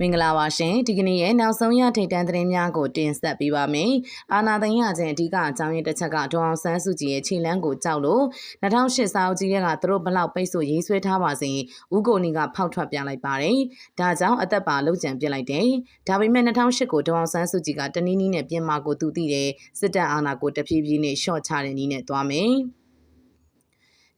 မင်္ဂလာပါရှင်ဒီကနေ့ရဲ့နောက်ဆုံးရထိတ်တန်းသတင်းများကိုတင်ဆက်ပေးပါမယ်အာနာသိန်းရခြင်းအဓိကအကြောင်းရင်းတစ်ချက်ကဒေါအောင်ဆန်းစုကြည်ရဲ့ခြေလမ်းကိုကြောက်လို့2008စာအုပ်ကြီးကသူတို့ဘလောက်ပိတ်ဆို့ရေးဆွဲထားပါစေဦးကိုနီကဖောက်ထွက်ပြလိုက်ပါတယ်ဒါကြောင့်အသက်ပါလုံးကြံပြစ်လိုက်တယ်ဒါပေမဲ့2008ကိုဒေါအောင်ဆန်းစုကြည်ကတနည်းနည်းနဲ့ပြင်မာကိုသူသိတယ်စစ်တပ်အာဏာကိုတဖြည်းဖြည်းနဲ့ရှော့ချတဲ့နည်းနဲ့သွားမယ်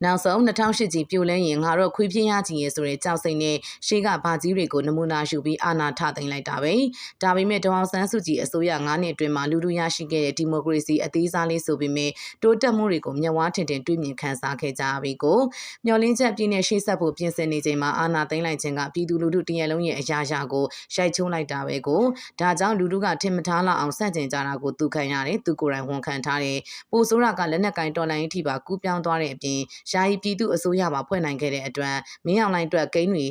နောက်ဆုံး2008ကြီးပြိုလဲရင်ငါတို့ခွေးပြင်းရကြီးရဲ့ဆိုတဲ့ကြောက်စိတ်နဲ့ရှေးကဘာကြီးတွေကိုနမူနာယူပြီးအာဏာထသိမ်းလိုက်တာပဲဒါပေမဲ့ဒေါအောင်ဆန်းစုကြည်အစိုးရ9နှစ်အတွင်းမှာလူလူရရှိခဲ့တဲ့ဒီမိုကရေစီအသေးစားလေးဆိုပေမဲ့တိုးတက်မှုတွေကိုမျက်ဝါးထင်ထင်တွေ့မြင်ခန်းစားခဲ့ကြပြီကိုမျော်လင့်ချက်ပြည့်နဲ့ရှေ့ဆက်ဖို့ပြင်ဆင်နေချိန်မှာအာဏာသိမ်းလိုက်ခြင်းကပြည်သူလူထုတရက်လုံးရဲ့အရာရာကိုရိုက်ချိုးလိုက်တာပဲကိုဒါကြောင့်လူထုကထင်မထားလောက်အောင်စန့်ကျင်ကြတာကိုသူခံရတယ်သူကိုယ်တိုင်ဝန်ခံထားတယ်ပိုဆိုးရကလက်နက်ကင်တော်လိုင်းအထိပါကူးပြောင်းသွားတဲ့အပြင်ယာယီပြည်သူအစိုးရပါဖွဲ့နိုင်ခဲ့တဲ့အတွက်မင်းအောင်လှိုင်အတွက်ဂိမ်းတွေ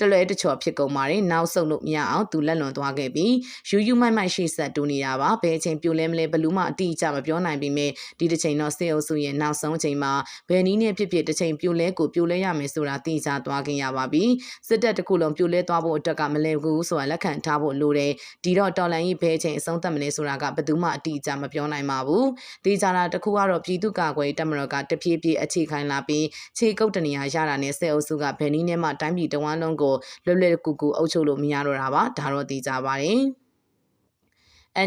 တလွဲတချော်ဖြစ်ကုန်ပါတယ်နောက်ဆုံးလို့မရအောင်သူလက်လွန်သွားခဲ့ပြီးယူယူမိုက်မိုက်ရှေ့ဆက်တူနေတာပါဘယ်အချိန်ပြိုလဲမလဲဘလူးမအတိအကျမပြောနိုင်ပေမဲ့ဒီတစ်ချိန်တော့စေအုပ်စုရဲ့နောက်ဆုံးအချိန်မှာဘယ်နည်းနဲ့ဖြစ်ဖြစ်တစ်ချိန်ပြိုလဲကိုပြိုလဲရမယ်ဆိုတာသိကြသွားခင်ရပါပြီစစ်တပ်တစ်ခုလုံးပြိုလဲသွားဖို့အတွက်ကမလဲဘူးဆိုတာလက်ခံထားဖို့လိုတယ်ဒီတော့တော်လန်ကြီးဘယ်အချိန်အဆုံးသတ်မလဲဆိုတာကဘယ်သူမှအတိအကျမပြောနိုင်ပါဘူးသိကြတာတစ်ခုကတော့ပြည်သူ့ကာကွယ်တပ်မတော်ကတဖြည်းဖြည်းအခြေခိုင်လာပြီးခြေကုပ်တနေရရတာနဲ့စေအုပ်စုကဘယ်နည်းနဲ့မှတိုင်းပြည်တဝန်းလုံးကိုလွယ်လွယ်ကူကူအုပ်ချုပ်လို့မရတော့တာပါဒါတော့သိကြပါတယ်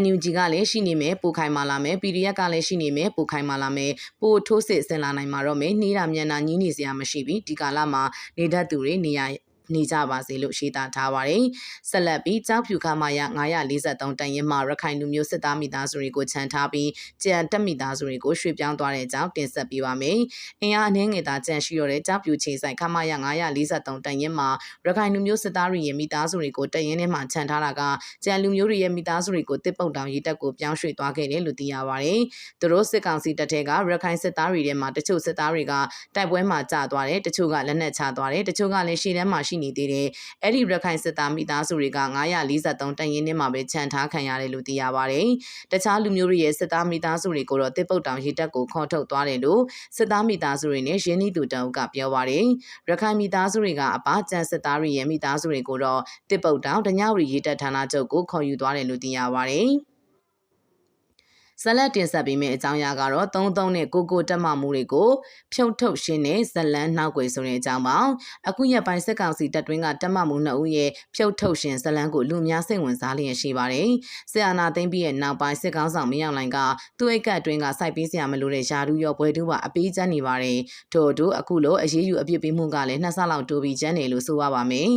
NUG ကလည်းရှိနေမယ်ပိုခိုင်မာလာမယ် PDF ကလည်းရှိနေမယ်ပိုခိုင်မာလာမယ်ပိုထိုးစစ်ဆင်လာနိုင်မှာတော့မယ်နှီးတာမြန်တာညီးနေစရာမရှိပြီဒီကာလမှာနေတတ်သူတွေနေရာ နေကြပါစေလို့ရှင်းတာထားပါတယ်။ဆက်လက်ပြီးကြောက်ဖြူခမာရ943တန်ရင်မှာရခိုင်လူမျိုးစစ်သားမိသားစုတွေကိုခြံထားပြီးကြံတက်မိသားစုတွေကိုရွှေ့ပြောင်းသွားတဲ့အကြောင်းတင်ဆက်ပေးပါမယ်။အင်အားအနှင်းငယ်သာကြံရှိတော့တဲ့ကြောက်ဖြူချိန်ဆိုင်ခမာရ943တန်ရင်မှာရခိုင်လူမျိုးစစ်သားတွေရဲ့မိသားစုတွေကိုတရင်ထဲမှာခြံထားတာကကြံလူမျိုးတွေရဲ့မိသားစုတွေကိုတစ်ပုတ်တောင်ရေးတက်ကိုပြောင်းရွှေ့သွားခဲ့တယ်လို့သိရပါတယ်။သူတို့စစ်ကောင်စီတပ်ထဲကရခိုင်စစ်သားတွေထဲမှာတချို့စစ်သားတွေကတိုက်ပွဲမှာကြာသွားတယ်တချို့ကလက်နက်ချသွားတယ်တချို့ကလည်းရှေ့တန်းမှာရှိနေသေးတယ်။အဲ့ဒီရခိုင်စစ်သားမိသားစုတွေက943တန်ရင်နဲ့မှာပဲခြံထားခံရတယ်လို့သိရပါတယ်။တခြားလူမျိုးတွေရဲ့စစ်သားမိသားစုတွေကိုတော့တစ်ပုတ်တောင်ရေတက်ကိုခေါ်ထုတ်သွားတယ်လို့စစ်သားမိသားစုတွေနဲ့ရင်းနှီးသူတအုပ်ကပြောပါတယ်။ရခိုင်မိသားစုတွေကအပကျန်စစ်သားတွေရဲ့မိသားစုတွေကိုတော့တစ်ပုတ်တောင်တညဝရီရေတက်ဌာနချုပ်ကိုခေါ်ယူသွားတယ်လို့သိရပါတ ယ်။ဇလက်တင်ဆက်ပေးမယ့်အကြောင်းအရာကတော့33နဲ့ကိုကိုတက်မှမှုတွေကိုဖြုတ်ထုတ်ရှင်းတဲ့ဇလန်းနောက်ွယ်ဆိုတဲ့အကြောင်းပါအခုရက်ပိုင်းစစ်ကောင်စီတပ်တွင်းကတက်မှမှုနှစ်ဦးရဲ့ဖြုတ်ထုတ်ရှင်းဇလန်းကိုလူများစိတ်ဝင်စားလျက်ရှိပါတယ်စစ်အာဏာသိမ်းပြီးရဲ့နောက်ပိုင်းစစ်ကောင်ဆောင်မင်းအောင်လှိုင်ကသူ့အိတ်ကအတွင်းကစိုက်ပေးစရာမလိုတဲ့ယာဒူရောဘွယ်တူပါအပေးချမ်းနေပါတယ်ထို့အတူအခုလိုအရေးယူအပြစ်ပေးမှုကလည်းနှစ်ဆလောက်တိုးပြီးကျန်းတယ်လို့ဆိုရပါမယ်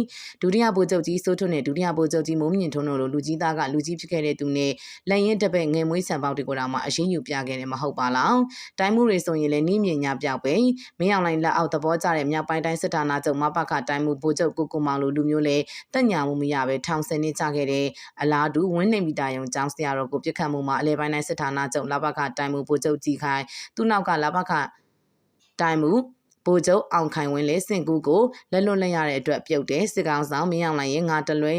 ဒုတိယဗိုလ်ချုပ်ကြီးစိုးထွန်းနဲ့ဒုတိယဗိုလ်ချုပ်ကြီးမိုးမြင့်ထွန်းတို့လိုလူကြီးသားကလူကြီးဖြစ်ခဲ့တဲ့သူနဲ့လက်ရင်တပည့်ငယ်မွေးဆံပေါက်တွေကိုတော့မှအရေးယူပြခဲ့တယ်မဟုတ်ပါလားတိုင်းမှုတွေဆိုရင်လည်းနှင်းမြညာပြောက်ပဲမင်းအောင်လိုင်းလက်အောက်သဘောကျတဲ့မြောက်ပိုင်းတိုင်းစစ်ဌာနချုပ်မပခတိုင်းမှုဗိုလ်ချုပ်ကိုကိုမောင်လိုလူမျိုးလည်းတက်ညာမှုမရပဲထောင်ဆယ်နှစ်ကြခဲ့တဲ့အလားတူဝင်းနေမီတာယုံကျောင်းဆရာတော်ကိုပြစ်ခတ်မှုမှာအလဲပိုင်းတိုင်းစစ်ဌာနချုပ်လပခတိုင်းမှုဗိုလ်ချုပ်ကြီးခိုင်သူ့နောက်ကလပခတိုင်းမှုဗိုလ်ချုပ်အောင်ခိုင်ဝင်းလည်းစင်ကူကိုလက်လွတ်လက်ရတဲ့အတွက်ပြုတ်တယ်စစ်ကောင်ဆောင်မင်းအောင်လိုင်းရဲ့ငါတလွဲ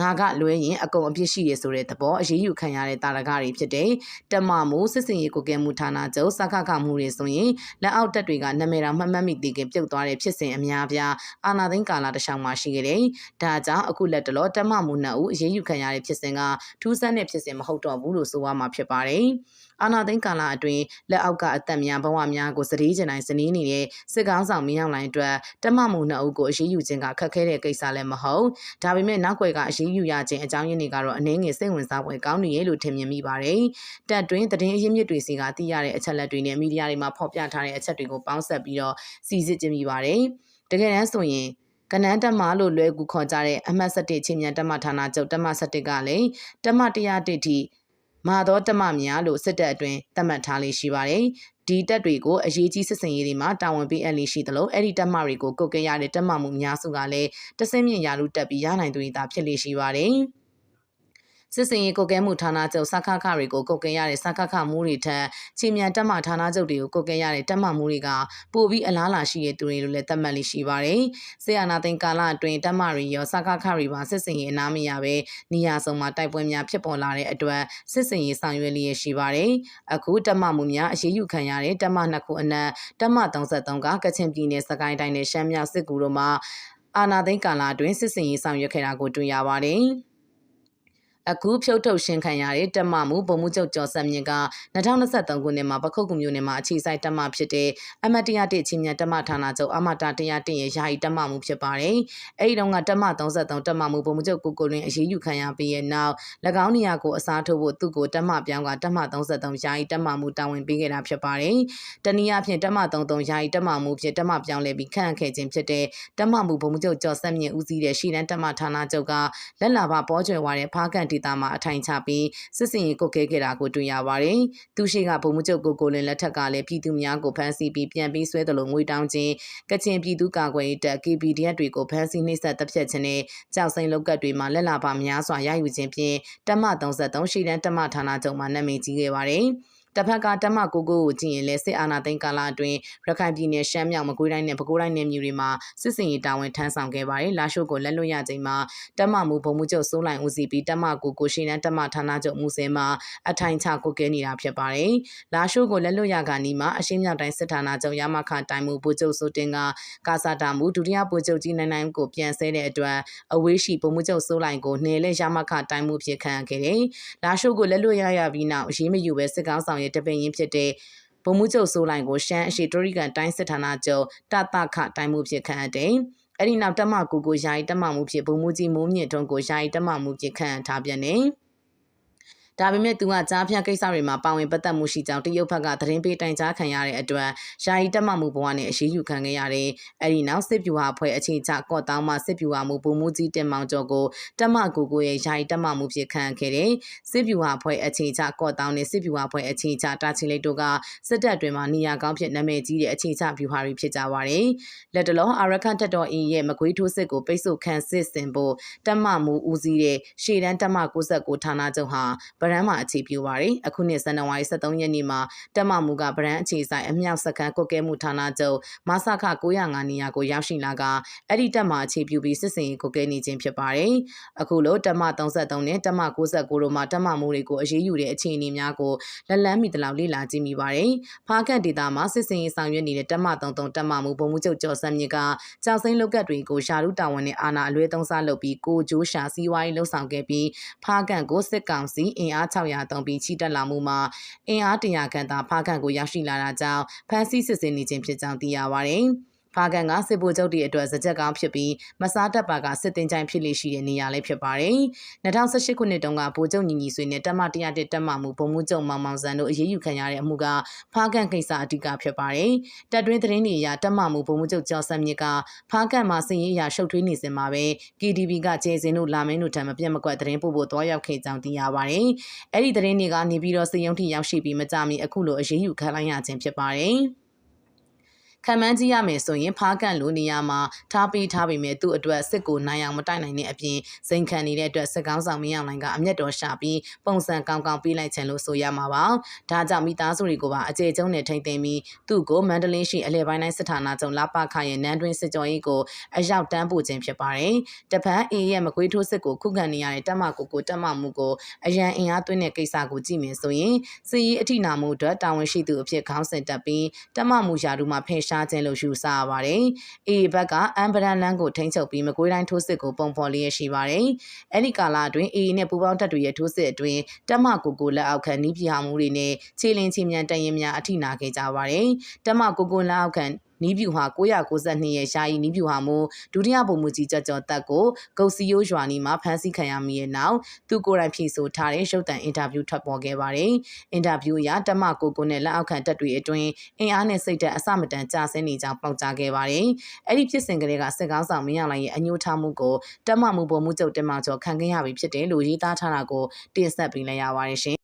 ငါကလွဲရင်အကုန်အပြစ်ရှိရဆိုတဲ့သဘောအရေးယူခံရတဲ့တာရကတွေဖြစ်တဲ့တမမှုစစ်စင်ရေးကိုကဲမှုဌာနချုပ်စခခမှုတွေဆိုရင်လက်အောက်တက်တွေကနာမည်တော်မှတ်မှတ်မိတည်ခင်ပြုတ်သွားတဲ့ဖြစ်စဉ်အများပြားအာနာသိန်းကာလတခြားမှာရှိခဲ့တယ်။ဒါကြောင့်အခုလက်တလောတမမှုနှစ်ဦးအရေးယူခံရတဲ့ဖြစ်စဉ်ကထူးဆန်းတဲ့ဖြစ်စဉ်မဟုတ်တော့ဘူးလို့ဆိုရမှာဖြစ်ပါတယ်။အာနာသိန်းကာလအတွင်းလက်အောက်ကအသက်များဘဝများကိုစည်ရည်ကျင်တိုင်းစနီးနေတဲ့စစ်ကောင်းဆောင်မင်းအောင်လိုင်းအတွက်တမမှုနှစ်ဦးကိုအရေးယူခြင်းကခက်ခဲတဲ့ကိစ္စလည်းမဟုတ်ဒါပေမဲ့နောက်ွယ်ကအရေးယူရခြင်းအကြောင်းရင်းတွေကတော့အနည်းငယ်စိတ်ဝင်စားဖွယ်ကောင်းနေရဲ့လို့ထင်မြင်မိပါတယ်တက်တွင်သတင်းအရင်းမြစ်တွေစီကသိရတဲ့အချက်လက်တွေနဲ့မီဒီယာတွေမှာဖော်ပြထားတဲ့အချက်တွေကိုပေါင်းစပ်ပြီးတော့စီစစ်ကြည့်မိပါတယ်တကယ်တမ်းဆိုရင်ကနန်းတက်မလို့လွဲကူခေါ်ကြတဲ့အမှတ်7ချင်းမြန်တက်မဌာနချုပ်တက်မ7ကလည်းတက်မ100တိထိ မာသောတမများလို့စစ်တပ်အတွင်းသတ်မှတ်ထားလေးရှိပါတယ်။ဒီတပ်တွေကိုအရေးကြီးစစ်စင်ရေးတွေမှာတာဝန်ပေးအပ်လေးရှိသလိုအဲ့ဒီတပ်မတွေကိုကုတ်ကဲရတဲ့တပ်မမှုများစုကလည်းတဆင့်မြင့်ရာလူတက်ပြီးရနိုင်သူတွေသာဖြစ်လေးရှိပါတယ်။ စစ်စင်ရေးကုတ်ကဲမှုဌာနချုပ်စခခတွေကိုကုတ်ကဲရတဲ့စခခမှုတွေထက်ချင်းမြန်တက်မှဌာနချုပ်တွေကိုကုတ်ကဲရတဲ့တက်မှမှုတွေကပိုပြီးအလားလာရှိတဲ့သူတွေလို့လည်းသတ်မှတ်လိရှိပါတယ်။ဆေးအာနာသိန်းကာလအတွင်းတက်မှတွေရောစခခတွေပါစစ်စင်ရေးအနားမရပဲနေရာစုံမှာတိုက်ပွဲများဖြစ်ပေါ်လာတဲ့အတွက်စစ်စင်ရေးဆောင်ရွက်လျက်ရှိပါတယ်။အခုတက်မှမှုများအရေးယူခံရတဲ့တက်မှနှစ်ခုအနက်တက်မှ33ကကချင်ပြည်နယ်စကိုင်းတိုင်းနဲ့ရှမ်းမြောက်စစ်ကူတို့မှာအာနာသိန်းကာလအတွင်းစစ်စင်ရေးဆောင်ရွက်ခဲ့တာကိုတွေ့ရပါတယ်။ အခုဖြုတ်ထုတ်ရှင်းခံရတဲ့တက်မမှုဗိုလ်မှူးချုပ်ကျော်စံမြင့်က2023ခုနှစ်မှာပခုတ်ကူမျိုးနယ်မှာအခြေစိုက်တက်မဖြစ်တဲ့အမတ်တရားတစ်ချင်းမြတ်တက်မဌာနချုပ်အမတာတရားတင်ရဲ့ယာယီတက်မမှုဖြစ်ပါတယ်။အဲဒီတုန်းကတက်မ33တက်မမှုဗိုလ်မှူးချုပ်ကိုကိုလင်းအရေးယူခံရပြီးရဲ့နောက်၎င်းနေရာကိုအစားထိုးဖို့သူ့ကိုတက်မပြောင်းကတက်မ33ယာယီတက်မမှုတာဝန်ပေးခဲ့တာဖြစ်ပါတယ်။တနည်းအားဖြင့်တက်မ33ယာယီတက်မမှုဖြစ်တက်မပြောင်းလဲပြီးခန့်ခဲ့ခြင်းဖြစ်တဲ့တက်မမှုဗိုလ်မှူးချုပ်ကျော်စံမြင့်ဦးစီးတဲ့ရှီတန်းတက်မဌာနချုပ်ကလက်လာပါပေါ်ကျွယ်ဝါတဲ့ဖားကန်ဒေတာမှာအထိုင်ချပြီးစစ်စင်ရေးကုတ်ခဲခဲ့တာကိုတွေ့ရပါတယ်။သူရှိကဗိုလ်မှူးချုပ်ကိုကိုလင်းလက်ထက်ကလည်းပြည်သူများကိုဖမ်းဆီးပြီးပြန်ပြီးဆွဲတယ်လို့ငွေတောင်းခြင်းကချင်ပြည်သူ့ကာကွယ်ရေးတပ် KPDF တွေကိုဖမ်းဆီးနှိပ်စက်တပ်ဖြတ်ခြင်းနဲ့ကြောက်စိန်လောက်ကတ်တွေမှာလက်လာပါများစွာရယူခြင်းဖြင့်တက်မ33ရှိတန်းတက်မဌာနချုပ်မှာနာမည်ကြီးခဲ့ပါတယ်။ တစ်ဖက်ကတမကိုကိုကိုကြည့်ရင်လည်းစစ်အာဏာသိမ်းကာလအတွင်းရခိုင်ပြည်နယ်ရှမ်းမြောက်မကွေးတိုင်းနဲ့ပဲခူးတိုင်းနယ်မြေတွေမှာစစ်စင်ရေးတာဝန်ထမ်းဆောင်ခဲ့ပါတယ်။လာရှိုးကိုလက်လွတ်ရချိန်မှာတမမူဘုံမှုချုပ်စိုးလိုင်ဦးစီးပြီးတမကိုကိုရှိနန်းတမဌာနချုပ်မူစဲမှာအထိုင်ချကိုကဲနေတာဖြစ်ပါတယ်။လာရှိုးကိုလက်လွတ်ရကနီးမှာအရှင်းမြောက်တိုင်းစစ်ဌာနချုပ်ရမခတိုင်းမှုဗိုလ်ချုပ်စိုးတင်ကကာစာတာမှုဒုတိယဗိုလ်ချုပ်ကြီးနိုင်နိုင်ကိုပြန်ဆဲတဲ့အတွက်အဝေးရှိဗုံမှုချုပ်စိုးလိုင်ကိုနယ်လဲရမခတိုင်းမှုဖြစ်ခံခဲ့တယ်။လာရှိုးကိုလက်လွတ်ရရပြီးနောက်အရေးမယူပဲစစ်ကောင်းဆောင်ရဲ့တပင်ရင်ဖြစ်တဲ့ဗိုလ်မှူးချုပ်စိုးလိုင်ကိုရှမ်းအရှိတိုရီကန်တိုင်းစစ်ဌာနချုပ်တတခတိုင်းမှုဖြစ်ခန့်အပ်တယ်။အဲ့ဒီနောက်တက်မကူကိုယာယီတက်မမှုဖြစ်ဗိုလ်မှူးကြီးမိုးမြင့်ထွန်းကိုယာယီတက်မမှုဖြစ်ခန့်ထားပြန်တယ်။ ဒါပေမဲ့သူကကြားဖြတ်ကိစ္စတွေမှာပါဝင်ပတ်သက်မှုရှိကြောင်းတရုတ်ဘက်ကသတင်းပေးတိုင်ကြားခံရတဲ့အတွက်ယာယီတက်မှမှုဘဝနဲ့အရေးယူခံခဲ့ရတယ်။အဲဒီနောက်စစ်ပြူဟာဖွဲ့အခြေချကော့တောင်းမှစစ်ပြူဟာမှုဘုံမှုကြီးတင်မောင်ကျော်ကိုတက်မကိုကိုရဲ့ယာယီတက်မှမှုဖြစ်ခံခဲ့တယ်။စစ်ပြူဟာဖွဲ့အခြေချကော့တောင်းနဲ့စစ်ပြူဟာဖွဲ့အခြေချတာချီလိတ်တို့ကစစ်တပ်တွင်မှနေရာကောင်းဖြစ်နာမည်ကြီးတဲ့အခြေချပြူဟာတွေဖြစ်ကြပါတယ်။လက်တလုံးအာရခန်တက်တော်အင်းရဲ့မကွေးထိုးစစ်ကိုပိတ်ဆို့ခံစစ်စင်ဖို့တက်မမှုဦးစီးတဲ့ရှေ့တန်းတက်မ69ဌာနချုပ်ဟာဗရန်မှာအခြေပြုပါရယ်အခုနှစ်ဇန်နဝါရီ23ရက်နေ့မှာတက်မမူကဗရန်အခြေဆိုင်အမြောက်စကန်ကုတ်ကဲမှုဌာနချုပ်မဆခ905နေရာကိုရောက်ရှိလာကအဲ့ဒီတက်မအခြေပြုပြီးစစ်စင်ရေးကုတ်ကဲနေခြင်းဖြစ်ပါတယ်အခုလိုတက်မ33နဲ့တက်မ69တို့မှာတက်မမှုတွေကိုအရေးယူတဲ့အခြေအနေများကိုလက်လန်းမိတလောက်လေ့လာကြည့်မိပါတယ်ဖားခန့်ဒေတာမှာစစ်စင်ရေးဆောင်ရွက်နေတဲ့တက်မ33တက်မမှုဘုံမှုချုပ်ကျော်စံမြင့်ကကြောက်စိမ့်လုတ်ကတ်တွေကိုရှာလူတာဝန်နဲ့အာဏာအလွဲသုံးစားလုပ်ပြီးကိုဂျိုးရှာစီးဝါးရေးလှုပ်ဆောင်ခဲ့ပြီးဖားခန့်ကိုစစ်ကောင်စီအင်အား600သုံးပြီးချီတက်လာမှုမှာအင်အားတရာခန့်သာဖားခန့်ကိုရောက်ရှိလာတာကြောင့်ဖမ်းဆီးစစ်ဆေးနေခြင်းဖြစ်ကြောင်းသိရပါတယ်။ ဖာကန်ကစစ်ဗိုလ်ချုပ်တွေအတွက်စကြက်ကောင်းဖြစ်ပြီးမစားတက်ပါကစစ်တင်ချိုင်းဖြစ်လေရှိတဲ့နေရာလေးဖြစ်ပါတယ်။2018ခုနှစ်တုန်းကဗိုလ်ချုပ်ညီညီဆွေနဲ့တက်မ101တက်မမှုဗိုလ်မှူးချုပ်မောင်မောင်စံတို့အရေးယူခံရတဲ့အမှုကဖာကန်ကိစ္စအဓိကဖြစ်ပါတယ်။တပ်တွင်းသတင်းတွေအရတက်မမှုဗိုလ်မှူးချုပ်ကျော်စံမြင့်ကဖာကန်မှာစည်ရေးရရှုပ်ထွေးနေစင်မှာပဲ KDB ကကျေစင်တို့လာမင်းတို့ထံမပြတ်မကွက်သတင်းပို့ဖို့တွားရောက်ခဲ့ကြောင်းသိရပါတယ်။အဲ့ဒီသတင်းတွေကနေပြီးတော့စည်ရုံထိရောက်ရှိပြီးမကြမီအခုလိုအရေးယူခံလိုက်ရခြင်းဖြစ်ပါတယ်။ ခံမှန်းကြည့်ရမယ်ဆိုရင်ဖားကန်လိုနေရာမှာထားပေးထားပေမဲ့သူ့အတွက်စစ်ကိုနိုင်အောင်မတိုက်နိုင်တဲ့အပြင်စိန်ခံနေတဲ့အတွက်စစ်ကောင်းဆောင်မင်းအောင်လိုင်ကအမျက်တော်ရှာပြီးပုံစံကောင်းကောင်းပေးလိုက်ခြင်းလို့ဆိုရမှာပါ။ဒါကြောင့်မိသားစုတွေကိုပါအကျေကျုံနဲ့ထိမ့်သိမ်းပြီးသူ့ကိုမန္တလေးရှိအလဲပိုင်းတိုင်းစစ်ဌာနချုပ်လာပခရဲ့နန်းတွင်းစစ်ကြောရေးကိုအရောက်တန်းပို့ခြင်းဖြစ်ပါတယ်။တပန်းအေးရဲ့မကွေးထိုးစစ်ကိုခုခံနေရတဲ့တက်မကိုကိုတက်မမှုကိုအရန်အင်အားသွင်းတဲ့ကိစ္စကိုကြည့်မယ်ဆိုရင်စစ်ရေးအထိနာမှုအတွက်တာဝန်ရှိသူအဖြစ်ခေါင်းစဉ်တက်ပြီးတက်မမှုရာထူးမှာဖယ်ရှားရှားခြင်းလို့ယူဆရပါတယ်။ AA ဘက်ကအမ်ဗရန်လန်ကိုထိန်းချုပ်ပြီးမကွေးတိုင်းထိုးစစ်ကိုပုံဖော်လျက်ရှိပါတယ်။အဲဒီကာလအတွင်း AA နဲ့ပူးပေါင်းတပ်တွေရဲ့ထိုးစစ်အတွင်းတက်မကိုကိုလက်အောက်ခံနီးပြဟာမှုတွေနဲ့ခြေလင်းချီမြန်တရင်များအထိနာခဲ့ကြပါတယ်။တက်မကိုကိုလက်အောက်ခံ နီးပြူဟာ992ရဲ့ယာယီနီးပြူဟာမူဒုတိယဗိုလ်မှူးကြီးကြကြော်တက်ကိုဂုတ်စီယိုးရွာနီမှာဖမ်းဆီးခံရမိရဲ့နောက်သူကိုယ်တိုင်ဖြေဆိုထားတဲ့ရုပ်သံအင်တာဗျူးထွက်ပေါ်ခဲ့ပါတယ်။အင်တာဗျူးအရတက်မကိုကိုနဲ့လက်အောက်ခံတပ်တွေအတွင်းအင်အားနဲ့စိတ်ဓာတ်အစမတန်ကြာဆင်းနေကြောင်းပေါက်ကြားခဲ့ပါတယ်။အဲ့ဒီဖြစ်စဉ်ကလေးကစစ်ကောင်းဆောင်မင်းအောင်လှိုင်ရဲ့အညှိုးထားမှုကိုတက်မမှုပေါ်မှုချုပ်တင်မောင်ကျော်ခံခဲ့ရပြီဖြစ်တယ်လို့ရေးသားထားတာကိုတင်ဆက်ပေးလိုက်ရပါတယ်ရှင်